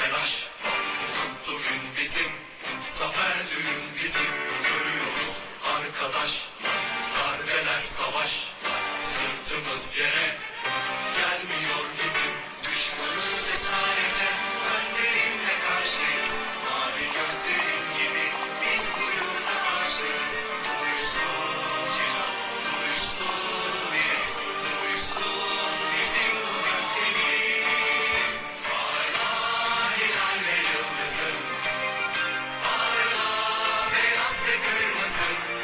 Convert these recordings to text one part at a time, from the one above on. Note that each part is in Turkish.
Telaş mutlu gün bizim Zafer düğün bizim. Görüyoruz arkadaş Darbeler savaş. Sırtımız yere Gelmiyor bizim. Beyaz ve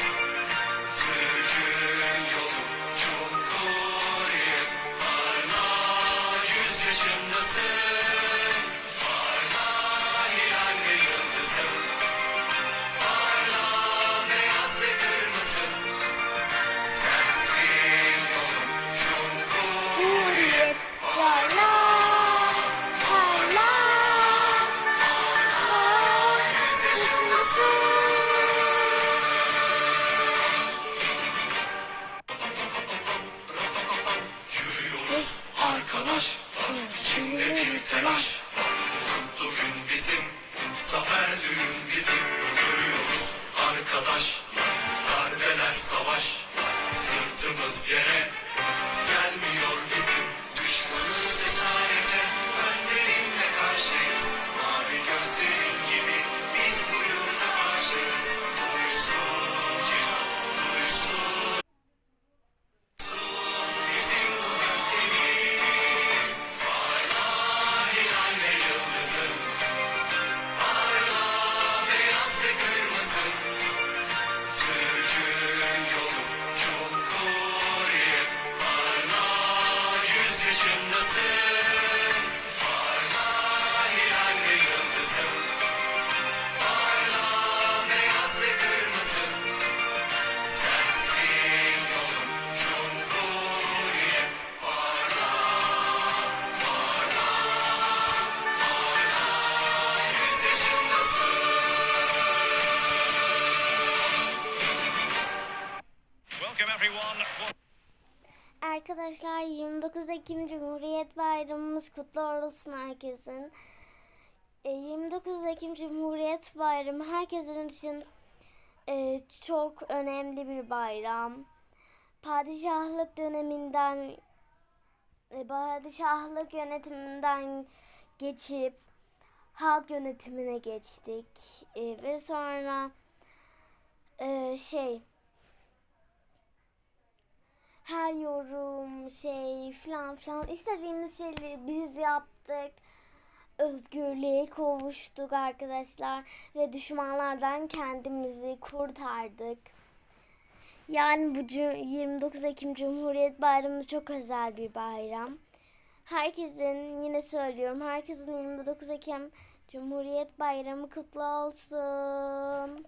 arkadaş içinde bir telaş? Mutlu gün bizim Zafer düğün bizim. Görüyoruz arkadaş Darbeler savaş. Sırtımız yere Arkadaşlar 29 Ekim Cumhuriyet Bayramımız kutlu olsun herkesin. E, 29 Ekim Cumhuriyet Bayramı herkesin için e, çok önemli bir bayram. Padişahlık döneminden e, padişahlık yönetiminden geçip halk yönetimine geçtik E, ve sonra e, şey her yorum şey falan filan istediğimiz şeyleri biz yaptık. Özgürlüğe kavuştuk arkadaşlar ve düşmanlardan kendimizi kurtardık. Yani bu cu- 29 Ekim Cumhuriyet Bayramı çok özel bir bayram. Herkesin yine söylüyorum herkesin 29 Ekim Cumhuriyet Bayramı kutlu olsun.